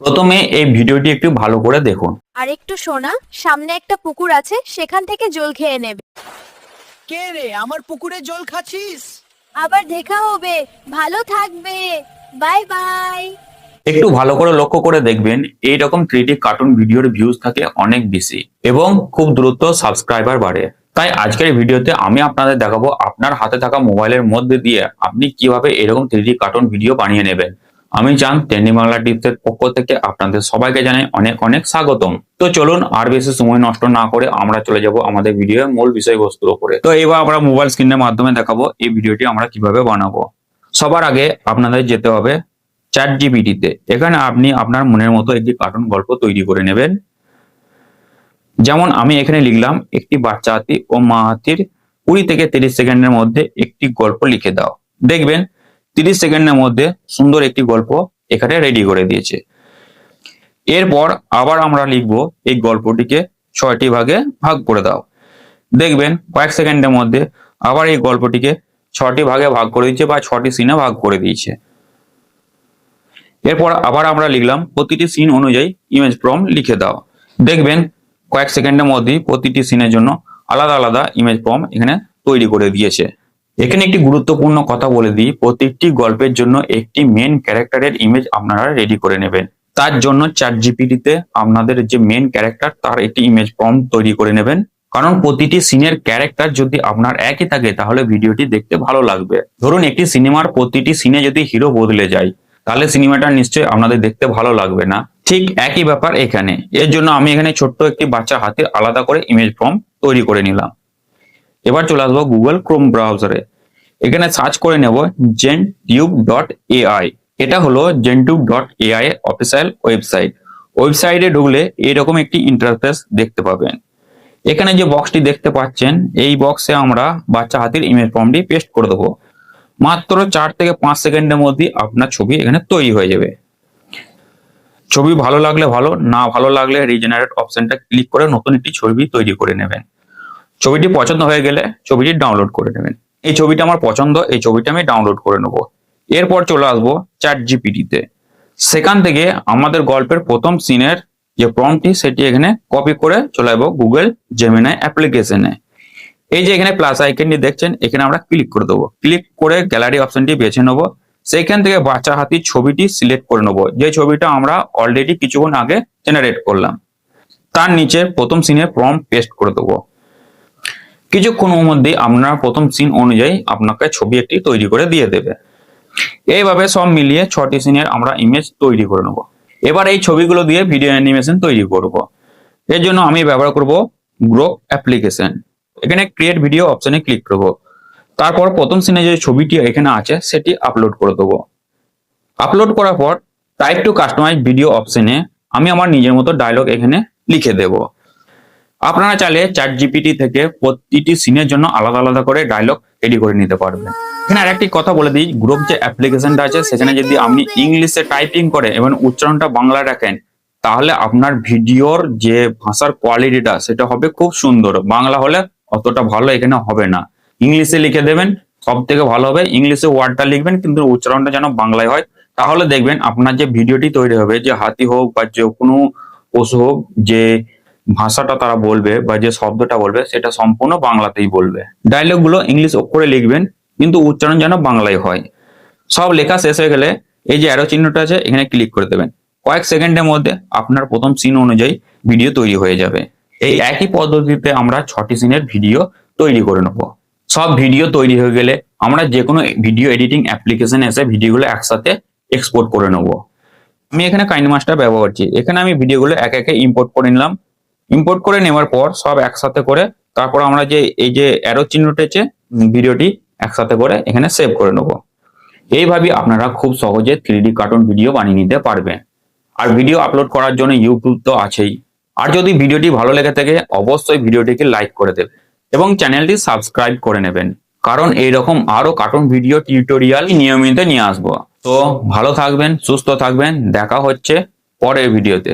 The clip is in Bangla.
প্রথমে এই ভিডিওটি একটু ভালো করে দেখুন। আর একটু শোনা সামনে একটা পুকুর আছে সেখান থেকে জল খেয়ে নেবে। কে রে আমার পুকুরে জল খাচ্ছিস? আবার দেখা হবে। ভালো থাকবে। Bye bye. একটু ভালো করে লক্ষ্য করে দেখবেন এইরকম থ্রিডি কার্টুন ভিডিওর ভিউজ থাকে অনেক বেশি এবং খুব দ্রুত সাবস্ক্রাইবার বাড়ে। তাই আজকের ভিডিওতে আমি আপনাদের দেখাবো আপনার হাতে থাকা মোবাইলের মধ্যে দিয়ে আপনি কীভাবে এরকম থ্রিডি কার্টুন ভিডিও বানিয়ে নেবেন। আমি চান তেন্ডি বাংলা টিপসের পক্ষ থেকে আপনাদের সবাইকে জানাই অনেক অনেক স্বাগতম। তো চলুন আর বেশি সময় নষ্ট না করে আমরা চলে যাব আমাদের ভিডিওর মূল বিষয়বস্তুর উপরে। তো এবার আমরা মোবাইল স্ক্রিনের মাধ্যমে দেখাবো এই ভিডিওটি আমরা কীভাবে বানাবো। সবার আগে আপনাদের যেতে হবে চ্যাট জিপিটিতে এখানে আপনি আপনার মনের মতো একটি কার্টুন গল্প তৈরি করে নেবেন। যেমন আমি এখানে লিখলাম, একটি বাচ্চা হাতি ও মা হাতির কুড়ি থেকে তিরিশ সেকেন্ডের মধ্যে একটি গল্প লিখে দাও। দেখবেন তিরিশ সেকেন্ডের মধ্যে সুন্দর একটি গল্প এখানে রেডি করে দিয়েছে। এরপর আবার আমরা লিখব এই গল্পটিকে ছয়টি ভাগে ভাগ করে দাও। দেখবেন কয়েক সেকেন্ডের মধ্যে আবার এই গল্পটিকে ছটি ভাগে ভাগ করে দিয়েছে বা ছটি সিনে ভাগ করে দিয়েছে। এরপর আবার আমরা লিখলাম প্রতিটি সিন অনুযায়ী ইমেজ প্রম লিখে দাও। দেখবেন কয়েক সেকেন্ডের মধ্যেই প্রতিটি সিনের জন্য আলাদা আলাদা ইমেজ প্রম এখানে তৈরি করে দিয়েছে। এখানে একটি গুরুত্বপূর্ণ কথা বলে দিই। প্রত্যেকটি গল্পের জন্য একটি মেন ক্যারেক্টারের ইমেজ আপনারা রেডি করে নেবেন। তার জন্য চ্যাট জিপিটিতে আপনাদের যে মেন ক্যারেক্টার তার একটি ইমেজ প্রম তৈরি করে নেবেন। কারণ প্রতিটি সিনের ক্যারেক্টার যদি আপনার একই থাকে, তাহলে ভিডিওটি দেখতে ভালো লাগবে। ধরুন, একটি সিনেমার প্রতিটি সিনে যদি হিরো বদলে যায়, তাহলে সিনেমাটা নিশ্চয়ই আপনাদের দেখতে ভালো লাগবে না। ঠিক একই ব্যাপার এখানে। এর জন্য আমি এখানে ছোট্ট একটি বাচ্চা হাতের আলাদা করে ইমেজ ফর্ম তৈরি করে নিলাম। এবার চলে আসব গুগল ক্রোম ব্রাউজারে এখানে সার্চ করে নেব জেন টিউব ডট এআই এটা হলো Gentube dot AI official website ওয়েবসাইটে ঢুকলে এরকম একটি ইন্টারফেস দেখতে পাবেন। এখানে যে বক্সটি দেখতে পাচ্ছেন, এই বক্সে আমরা বাচ্চা হাতির ইমেজ ফর্মটি পেস্ট করে দেবো। মাত্র চার থেকে পাঁচ সেকেন্ডের মধ্যে আপনার ছবি এখানে তৈরি হয়ে যাবে। ছবি ভালো লাগলে ভালো, না ভালো লাগলে রিজেনারেট অপশনটা ক্লিক করে নতুন একটি ছবি তৈরি করে নেবেন। ছবিটি পছন্দ হয়ে গেলে ছবিটি ডাউনলোড করে নেবেন। এই ছবিটা আমার পছন্দ, এই ছবিটা আমি ডাউনলোড করে নেব। এরপর চলে আসব চ্যাট জিপিটিতে সেখান থেকে আমাদের গল্পের প্রথম সিনের যে প্রমটি সেটি এখানে কপি করে চলে যাব গুগল জেমিনাই অ্যাপ্লিকেশনে এই যে এখানে প্লাস আইকনটি দেখছেন, এখানে আমরা ক্লিক করে দেবো। ক্লিক করে গ্যালারি অপশনটি বেছে নেব। সেইখান থেকে বাচ্চা হাতির ছবিটি সিলেক্ট করে নেব। যে ছবিটা আমরা অলরেডি কিছুক্ষণ আগে জেনারেট করলাম, তার নিচে প্রথম সিনে প্রম পেস্ট করে দেবো। কিছুক্ষণের মধ্যে আপনার প্রথম সিন অনুযায়ী আপনাকে ছবি একটি তৈরি করে দিয়ে দেবে। এইভাবে সব মিলিয়ে ছটি সিনের আমরা ইমেজ তৈরি করে নেব। এবার এই ছবিগুলো দিয়ে ভিডিও অ্যানিমেশন তৈরি করব। এর জন্য আমি ব্যবহার করব গ্রো অ্যাপ্লিকেশন এখানে ক্রিয়েট ভিডিও অপশনে ক্লিক করব। তারপর প্রথম সিনে যে ছবিটি এখানে আছে, সেটি আপলোড করে দেবো। আপলোড করার পর টাইপ টু কাস্টমাইজ ভিডিও অপশনে আমি আমার নিজের মতো ডায়লগ এখানে লিখে দেব। আপনারা চাইলে চ্যাট জিপিটি থেকে প্রতিটি সিনের জন্য আলাদা আলাদা করে ডায়লগ রেডি করে নিতে পারবেন। এখানে আরেকটি কথা বলে দিই গ্রুপ যে অ্যাপ্লিকেশনটা আছে, সেখানে যদি আপনি ইংলিশে টাইপিং করে এবং উচ্চারণটা বাংলা রাখেন, তাহলে আপনার ভিডিওর যে ভাষার কোয়ালিটিটা সেটা হবে খুব সুন্দর। বাংলা হলে অতটা ভালো এখানে হবে না। ইংলিশে লিখে দেবেন সব থেকে ভালো হবে ইংলিশে ওয়ার্ডটা লিখবেন, কিন্তু উচ্চারণটা যেন বাংলায় হয়। তাহলে দেখবেন আপনার যে ভিডিওটি তৈরি হবে, যে হাতি হোক বা যে কোনো পশু হোক, যে ভাষাটা তারা বলবে বা যে শব্দটা বলবে, সেটা সম্পূর্ণ বাংলাতেই বলবে। ডায়লগগুলো ইংলিশ অক্ষরে লিখবেন, কিন্তু উচ্চারণ যেন বাংলায় হয়। সব লেখা শেষ হয়ে গেলে এই যে অ্যারো চিহ্নটা আছে, এখানে ক্লিক করে দেবেন। কয়েক সেকেন্ডের মধ্যে আপনার প্রথম সিন অনুযায়ী ভিডিও তৈরি হয়ে যাবে। এই একই পদ্ধতিতে আমরা ছটি সিনের ভিডিও তৈরি করে নেব। সব ভিডিও তৈরি হয়ে গেলে আমরা যে কোনো ভিডিও এডিটিং অ্যাপ্লিকেশন এসে ভিডিওগুলো একসাথে এক্সপোর্ট করে নেব। আমি এখানে কাইন মাস্টার ব্যবহার করছি। এখানে আমি ভিডিওগুলো এক একে ইম্পোর্ট করে নিলাম। ইম্পোর্ট করে নেওয়ার পর সব একসাথে করে তারপর আমরা যে, এই যে অ্যারো চিহ্নটা আছে ভিডিওটি একসাথে করে এখানে সেভ করে নেব। এইভাবে আপনারা খুব সহজে থ্রি কার্টুন ভিডিও বানিয়ে নিতে পারবেন। আর ভিডিও আপলোড করার জন্য ইউটিউব তো আছেই। আর যদি ভিডিওটি ভালো লেগে থাকে, অবশ্যই ভিডিওটিকে লাইক করে দেবেন এবং চ্যানেলটি সাবস্ক্রাইব করে নেবেন। কারণ এইরকম আরও কার্টুন ভিডিও টিউটোরিয়াল নিয়মিত নিয়ে আসব। তো ভালো থাকবেন, সুস্থ থাকবেন, দেখা হচ্ছে পরের ভিডিওতে